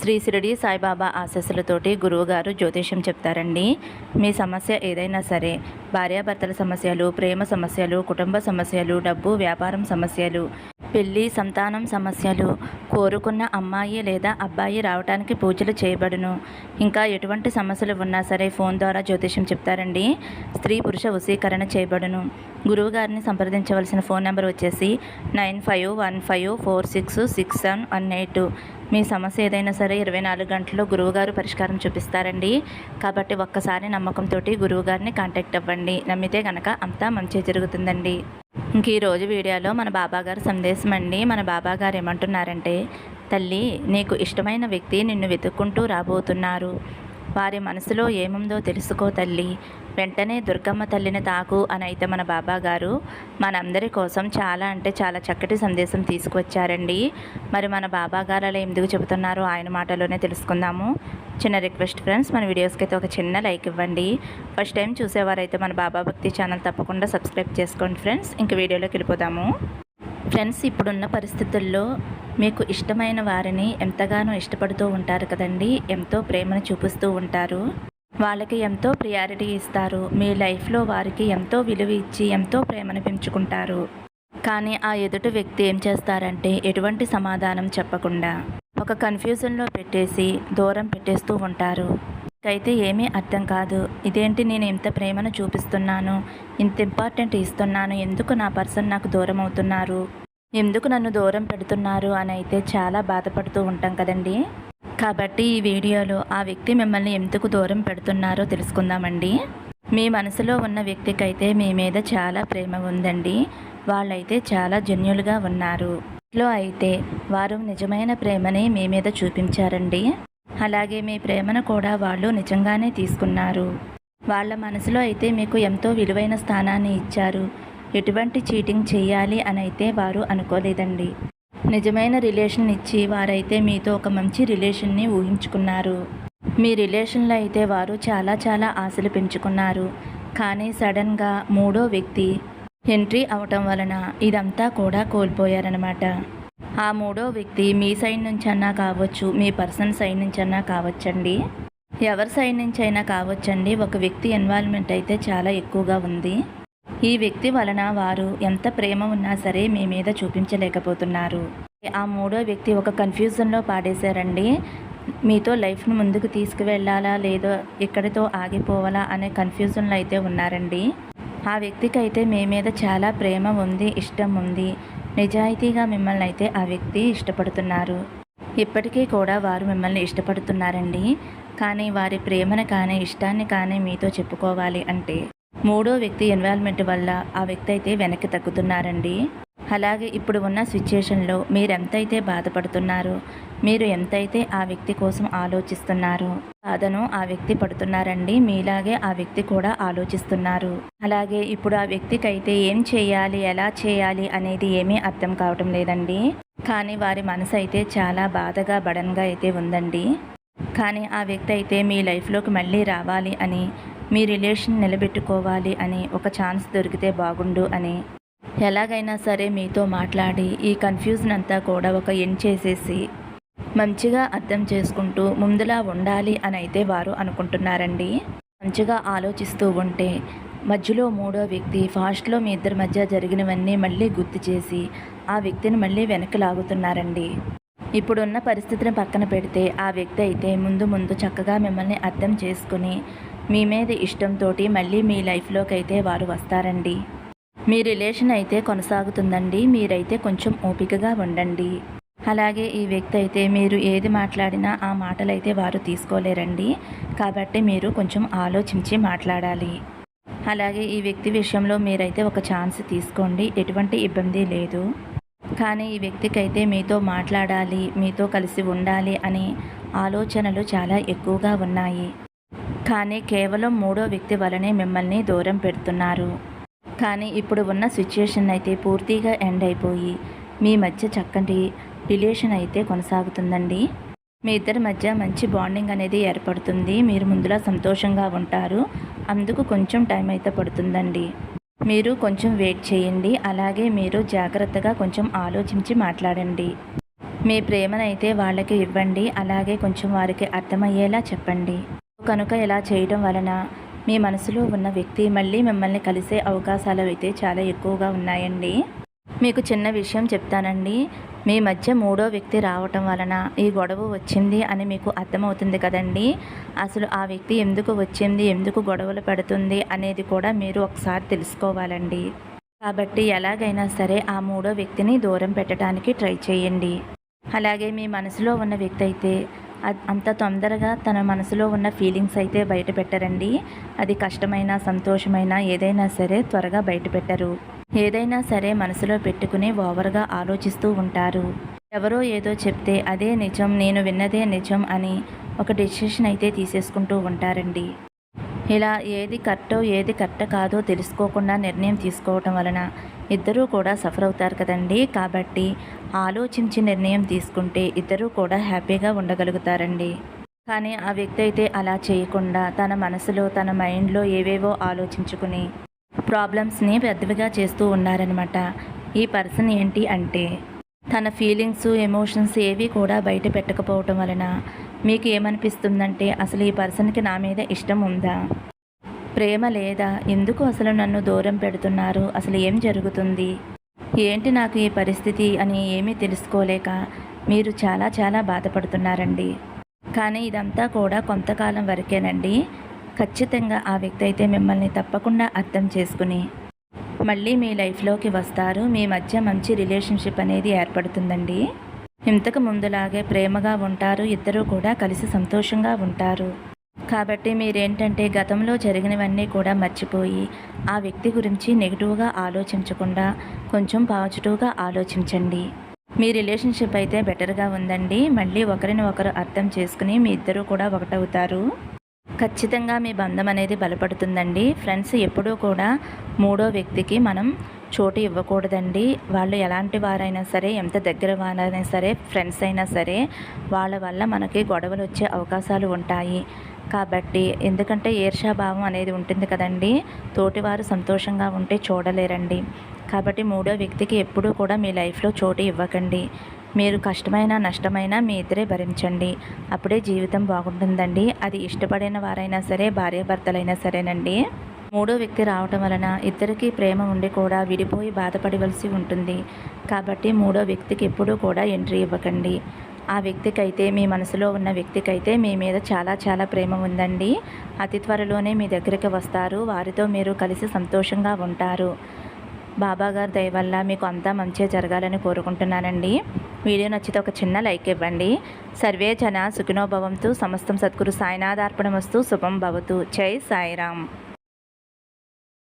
శ్రీ షిరిడి సాయిబాబా ఆశస్సులతోటి గురువుగారు జ్యోతిష్యం చెప్తారండి. మీ సమస్య ఏదైనా సరే భార్యాభర్తల సమస్యలు ప్రేమ సమస్యలు కుటుంబ సమస్యలు డబ్బు వ్యాపారం సమస్యలు పెళ్ళి సంతానం సమస్యలు. కోరుకున్న అమ్మాయి లేదా అబ్బాయి రావడానికి పూజలు చేయబడును. ఇంకా ఎటువంటి సమస్యలు ఉన్నా సరే ఫోన్ ద్వారా జ్యోతిష్యం చెప్తారండి. స్త్రీ పురుష వశీకరణ చేయబడును. గురువుగారిని సంప్రదించవలసిన ఫోన్ నెంబర్ వచ్చేసి nine five one five four six six seven one eight. మీ సమస్య ఏదైనా సరే ఇరవై నాలుగు గంటల్లో గురువుగారు పరిష్కారం చూపిస్తారండి. కాబట్టి ఒక్కసారి నమ్మకంతో గురువుగారిని కాంటాక్ట్ అవ్వండి. నమ్మితే కనుక అంతా మంచి జరుగుతుందండి. ఇంక ఈరోజు వీడియోలో మన బాబాగారు సందేశం అండి. మన బాబాగారు ఏమంటున్నారంటే తల్లి నీకు ఇష్టమైన వ్యక్తి నిన్ను వెతుక్కుంటూ రాబోతున్నారు. వారి మనసులో ఏముందో తెలుసుకో తల్లి. వెంటనే దుర్గమ్మ తల్లిని తాకు అని అయితే మన బాబా గారు మనందరి కోసం చాలా అంటే చాలా చక్కటి సందేశం తీసుకువచ్చారండి. మరి మన బాబా గారు అలా ఎందుకు చెబుతున్నారో ఆయన మాటలోనే తెలుసుకుందాము. చిన్న రిక్వెస్ట్ ఫ్రెండ్స్ మన వీడియోస్కి అయితే ఒక చిన్న లైక్ ఇవ్వండి. ఫస్ట్ టైం చూసేవారైతే మన బాబా భక్తి ఛానల్ తప్పకుండా సబ్స్క్రైబ్ చేసుకోండి ఫ్రెండ్స్. ఇంక వీడియోలోకి వెళ్ళిపోదాము. ఫ్రెండ్స్ ఇప్పుడున్న పరిస్థితుల్లో మీకు ఇష్టమైన వారిని ఎంతగానో ఇష్టపడుతూ ఉంటారు కదండి. ఎంతో ప్రేమను చూపిస్తూ ఉంటారు. వాళ్ళకి ఎంతో ప్రియారిటీ ఇస్తారు. మీ లైఫ్లో వారికి ఎంతో విలువ ఇచ్చి ఎంతో ప్రేమను పెంచుకుంటారు. కానీ ఆ ఎదుటి వ్యక్తి ఏం చేస్తారంటే ఎటువంటి సమాధానం చెప్పకుండా ఒక కన్ఫ్యూజన్లో పెట్టేసి దూరం పెట్టేస్తూ ఉంటారు. అయితే ఏమీ అర్థం కాదు. ఇదేంటి నేను ఇంత ప్రేమను చూపిస్తున్నాను? ఇంత ఇంపార్టెంట్ ఇస్తున్నాను. ఎందుకు నా పర్సన్ నాకు దూరం అవుతున్నారు? ఎందుకు నన్ను దూరం పెడుతున్నారు? అని అయితే చాలా బాధపడుతూ ఉంటాం కదండి. కాబట్టి ఈ వీడియోలో ఆ వ్యక్తి మిమ్మల్ని ఎందుకు దూరం పెడుతున్నారో తెలుసుకుందామండి. మీ మనసులో ఉన్న వ్యక్తికైతే మీ మీద చాలా ప్రేమ ఉందండి. వాళ్ళైతే చాలా జన్యులుగా ఉన్నారు. లో అయితే వారు నిజమైన ప్రేమని మీ మీద చూపించారండి. అలాగే మీ ప్రేమను కూడా వాళ్ళు నిజంగానే తీసుకున్నారు. వాళ్ళ మనసులో అయితే మీకు ఎంతో విలువైన స్థానాన్ని ఇచ్చారు. ఎటువంటి చీటింగ్ చేయాలి అని అయితే వారు అనుకోలేదండి. నిజమైన రిలేషన్ ఇచ్చి వారైతే మీతో ఒక మంచి రిలేషన్ని ఊహించుకున్నారు. మీ రిలేషన్లో అయితే వారు చాలా చాలా ఆశలు పెంచుకున్నారు. కానీ సడన్గా మూడో వ్యక్తి ఎంట్రీ అవటం వలన ఇదంతా కూడా కోల్పోయారనమాట ఆ మూడో వ్యక్తి మీ సైడ్ నుంచి అన్నా కావచ్చు మీ పర్సన్ సైడ్ నుంచి అన్నా కావచ్చండి. ఎవరి సైడ్ నుంచి అయినా కావచ్చండి. ఒక వ్యక్తి ఇన్వాల్వ్మెంట్ అయితే చాలా ఎక్కువగా ఉంది. ఈ వ్యక్తి వలన వారు ఎంత ప్రేమ ఉన్నా సరే మీ మీద చూపించలేకపోతున్నారు. ఆ మూడో వ్యక్తి ఒక కన్ఫ్యూజన్లో పాడేశారండి. మీతో లైఫ్ను ముందుకు తీసుకువెళ్ళాలా లేదో ఎక్కడితో ఆగిపోవాలా అనే కన్ఫ్యూజన్లో అయితే ఉన్నారండి. ఆ వ్యక్తికి అయితే మీ మీద చాలా ప్రేమ ఉంది ఇష్టం ఉంది. నిజాయితీగా మిమ్మల్ని అయితే ఆ వ్యక్తి ఇష్టపడుతున్నారు. ఇప్పటికీ కూడా వారు మిమ్మల్ని ఇష్టపడుతున్నారండి. కానీ వారి ప్రేమను కానీ ఇష్టాన్ని కానీ మీతో చెప్పుకోవాలి అంటే మూడో వ్యక్తి ఇన్వాల్వ్మెంట్ వల్ల ఆ వ్యక్తి అయితే వెనక్కి తగ్గుతున్నారండి. అలాగే ఇప్పుడు ఉన్న సిచ్యుయేషన్లో మీరు ఎంతైతే బాధపడుతున్నారో మీరు ఎంతైతే ఆ వ్యక్తి కోసం ఆలోచిస్తున్నారో బాధను ఆ వ్యక్తి పడుతున్నారండి మీలాగే ఆ వ్యక్తి కూడా ఆలోచిస్తున్నారు. అలాగే ఇప్పుడు ఆ వ్యక్తికి అయితే ఏం చేయాలి ఎలా చేయాలి అనేది ఏమీ అర్థం కావటం లేదండి. కానీ వారి మనసు అయితే చాలా బాధగా బడన్గా అయితే ఉందండి. కానీ ఆ వ్యక్తి అయితే మీ లైఫ్లోకి మళ్ళీ రావాలి అని మీ రిలేషన్ నిలబెట్టుకోవాలి అని ఒక ఛాన్స్ దొరికితే బాగుండు అని. ఎలాగైనా సరే మీతో మాట్లాడి ఈ కన్ఫ్యూజన్ అంతా కూడా ఒక ఎండ్ చేసేసి మంచిగా అర్థం చేసుకుంటూ ముందులా ఉండాలి అని అయితే వారు అనుకుంటున్నారండి. మంచిగా ఆలోచిస్తూ ఉంటే మధ్యలో మూడో వ్యక్తి ఫాస్ట్లో మీ ఇద్దరి మధ్య జరిగినవన్నీ మళ్ళీ గుర్తు చేసి ఆ వ్యక్తిని మళ్ళీ వెనక్కి లాగుతున్నారండి. ఇప్పుడున్న పరిస్థితిని పక్కన పెడితే ఆ వ్యక్తి అయితే ముందు ముందు చక్కగా మిమ్మల్ని అర్థం చేసుకుని మీ మీద ఇష్టంతో మళ్ళీ మీ లైఫ్లోకి అయితే వారు వస్తారండి. మీ రిలేషన్ అయితే కొనసాగుతుందండి. మీరైతే కొంచెం ఓపికగా ఉండండి. అలాగే ఈ వ్యక్తి అయితే మీరు ఏది మాట్లాడినా ఆ మాటలైతే వారు తీసుకోలేరండి. కాబట్టి మీరు కొంచెం ఆలోచించి మాట్లాడాలి. అలాగే ఈ వ్యక్తి విషయంలో మీరైతే ఒక ఛాన్స్ తీసుకోండి. ఎటువంటి ఇబ్బంది లేదు. కానీ ఈ వ్యక్తికి అయితే మీతో మాట్లాడాలి మీతో కలిసి ఉండాలి అని ఆలోచనలు చాలా ఎక్కువగా ఉన్నాయి. కానీ కేవలం మూడో వ్యక్తి వలనే మిమ్మల్ని దూరం పెడుతున్నారు. కానీ ఇప్పుడు ఉన్న సిచ్యుయేషన్ అయితే పూర్తిగా ఎండ్ అయిపోయి మీ మధ్య చక్కటి రిలేషన్ అయితే కొనసాగుతుందండి. మీ ఇద్దరి మధ్య మంచి బాండింగ్ అనేది ఏర్పడుతుంది. మీరు ముందులా సంతోషంగా ఉంటారు. అందుకు కొంచెం టైం అయితే పడుతుందండి. మీరు కొంచెం వెయిట్ చేయండి. అలాగే మీరు జాగ్రత్తగా కొంచెం ఆలోచించి మాట్లాడండి. మీ ప్రేమనైతే వాళ్ళకి ఇవ్వండి. అలాగే కొంచెం వారికి అర్థమయ్యేలా చెప్పండి. కనుక ఇలా చేయడం వలన మీ మనసులో ఉన్న వ్యక్తి మళ్ళీ మిమ్మల్ని కలిసే అవకాశాలు అయితే చాలా ఎక్కువగా ఉన్నాయండి. మీకు చిన్న విషయం చెప్తానండి. మీ మధ్య మూడో వ్యక్తి రావటం వలన ఈ గొడవ వచ్చింది అని మీకు అర్థమవుతుంది కదండి. అసలు ఆ వ్యక్తి ఎందుకు వచ్చింది ఎందుకు గొడవలు పెడుతుంది అనేది కూడా మీరు ఒకసారి తెలుసుకోవాలండి. కాబట్టి ఎలాగైనా సరే ఆ మూడో వ్యక్తిని దూరం పెట్టడానికి ట్రై చేయండి. అలాగే మీ మనసులో ఉన్న వ్యక్తి అయితే అంత తొందరగా తన మనసులో ఉన్న ఫీలింగ్స్ అయితే బయట పెట్టరండి. అది కష్టమైన సంతోషమైన ఏదైనా సరే త్వరగా బయట పెట్టరు. ఏదైనా సరే మనసులో పెట్టుకుని ఓవర్గా ఆలోచిస్తూ ఉంటారు. ఎవరో ఏదో చెప్తే అదే నిజం నేను విన్నదే నిజం అని ఒక డెసిషన్ అయితే తీసేసుకుంటూ ఉంటారండి. ఇలా ఏది కరెక్టో ఏది కరెక్ట్ కాదో తెలుసుకోకుండా నిర్ణయం తీసుకోవటం వలన ఇద్దరూ కూడా సఫర్ అవుతారు కదండి. కాబట్టి ఆలోచించి నిర్ణయం తీసుకుంటే ఇద్దరూ కూడా హ్యాపీగా ఉండగలుగుతారండి. కానీ ఆ వ్యక్తి అయితే అలా చేయకుండా తన మనసులో తన మైండ్లో ఏవేవో ఆలోచించుకుని ప్రాబ్లమ్స్ని పెద్దవిగా చేస్తూ ఉన్నారనమాట ఈ పర్సన్ ఏంటి అంటే తన ఫీలింగ్స్ ఎమోషన్స్ ఏవి కూడా బయట పెట్టకపోవటం వలన మీకు ఏమనిపిస్తుందంటే అసలు ఈ పర్సన్కి నా మీద ఇష్టం ఉందా? ప్రేమ లేదా? ఎందుకు అసలు నన్ను దూరం పెడుతున్నారు? అసలు ఏం జరుగుతుంది? ఏంటి నాకు ఈ పరిస్థితి అని ఏమీ తెలుసుకోలేక మీరు చాలా చాలా బాధపడుతున్నారండి. కానీ ఇదంతా కూడా కొంతకాలం వరకేనండి. ఖచ్చితంగా ఆ వ్యక్తి అయితే మిమ్మల్ని తప్పకుండా అర్థం చేసుకుని మళ్ళీ మీ లైఫ్లోకి వస్తారు. మీ మధ్య మంచి రిలేషన్షిప్ అనేది ఏర్పడుతుందండి. ఇంతకు ముందులాగే ప్రేమగా ఉంటారు. ఇద్దరూ కూడా కలిసి సంతోషంగా ఉంటారు. కాబట్టి మీరేంటంటే గతంలో జరిగినవన్నీ కూడా మర్చిపోయి ఆ వ్యక్తి గురించి నెగిటివ్గా ఆలోచించకుండా కొంచెం పాజిటివ్గా ఆలోచించండి. మీ రిలేషన్షిప్ అయితే బెటర్గా ఉందండి. మళ్ళీ ఒకరిని ఒకరు అర్థం చేసుకుని మీ ఇద్దరూ కూడా ఒకటవుతారు. ఖచ్చితంగా మీ బంధం అనేది బలపడుతుందండి. ఫ్రెండ్స్ ఎప్పుడూ కూడా మూడో వ్యక్తికి మనం చోటు ఇవ్వకూడదండి. వాళ్ళు ఎలాంటి వారైనా సరే ఎంత దగ్గర వారైనా సరే ఫ్రెండ్స్ అయినా సరే వాళ్ళ వల్ల మనకి గొడవలు వచ్చే అవకాశాలు ఉంటాయి. కాబట్టి ఎందుకంటే ఈర్షాభావం అనేది ఉంటుంది కదండి. తోటివారు సంతోషంగా ఉంటే చూడలేరండి. కాబట్టి మూడో వ్యక్తికి ఎప్పుడూ కూడా మీ లైఫ్లో చోటు ఇవ్వకండి. మీరు కష్టమైన నష్టమైన మీ ఇద్దరే భరించండి. అప్పుడే జీవితం బాగుంటుందండి. అది ఇష్టపడిన వారైనా సరే భార్యాభర్తలైనా సరేనండి. మూడో వ్యక్తి రావటం వలన ఇద్దరికీ ప్రేమ ఉండి కూడా విడిపోయి బాధపడవలసి ఉంటుంది. కాబట్టి మూడో వ్యక్తికి ఎప్పుడూ కూడా ఎంట్రీ ఇవ్వకండి. ఆ వ్యక్తికైతే మీ మనసులో ఉన్న వ్యక్తికైతే మీ మీద చాలా చాలా ప్రేమ ఉందండి. అతి త్వరలోనే మీ దగ్గరికి వస్తారు. వారితో మీరు కలిసి సంతోషంగా ఉంటారు. బాబాగారు దయ వల్ల మీకు అంతా మంచిగా జరగాలని కోరుకుంటున్నానండి. వీడియో నచ్చితే ఒక చిన్న లైక్ ఇవ్వండి. సర్వే జన సుఖినోభవంతు సమస్తం సద్గురు సాయినాథార్పణమస్తు. శుభం భవతు. జై సాయిరామ్.